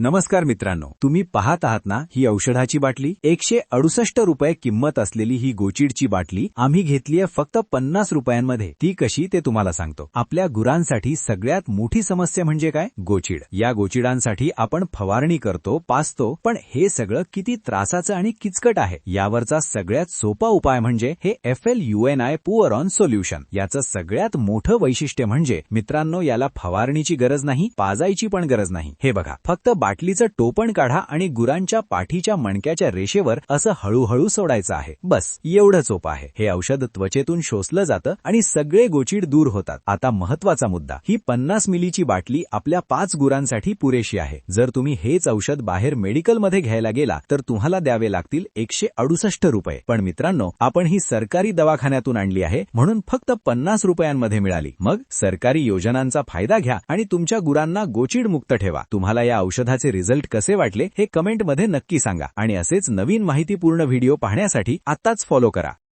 नमस्कार मित्रांनो तुम्ही पाहत आहात ना ही औषधाची बाटली? एकशे अडुसष्ट रुपये किंमत असलेली ही गोचिडची बाटली आम्ही घेतलीये फक्त पन्नास रुपयांमध्ये. ती कशी ते तुम्हाला सांगतो. आपल्या गुरांसाठी सगळ्यात मोठी समस्या म्हणजे काय? गोचिड. या गोचिडांसाठी आपण फवारणी करतो पाचतो पण हे सगळं किती त्रासाचं आणि किचकट आहे. यावरचा सगळ्यात सोपा उपाय म्हणजे हे F L U N I pour on solution. याचं सगळ्यात मोठं वैशिष्ट्य म्हणजे मित्रांनो याला फवारणीची गरज नाही पाजायची पण गरज नाही. हे बघा फक्त बाटलीचं टोपण काढा आणि गुरांच्या पाठीच्या मणक्याच्या रेषेवर असं हळूहळू सोडायचं आहे. बस एवढं सोपं आहे. हे औषध त्वचेतून शोषलं जातं आणि सगळे गोचीड दूर होतात. आता महत्त्वाचा मुद्दा ही पन्नास मिलीची बाटली आपल्या पाच गुरांसाठी पुरेशी आहे. जर तुम्ही हेच औषध बाहेर मेडिकलमध्ये घ्यायला गेला तर तुम्हाला द्यावे लागतील एकशे अडुसष्ट रुपये. पण मित्रांनो आपण ही सरकारी दवाखान्यातून आणली आहे म्हणून फक्त पन्नास रुपयांमध्ये मिळाली. मग सरकारी योजनांचा फायदा घ्या आणि तुमच्या गुरांना गोचीड मुक्त ठेवा. तुम्हाला या औषधाचे रिझल्ट कसे वाटले हे कमेंटमध्ये नक्की सांगा आणि असेच नवीन माहितीपूर्ण व्हिडिओ पाहण्यासाठी आत्ताच फॉलो करा.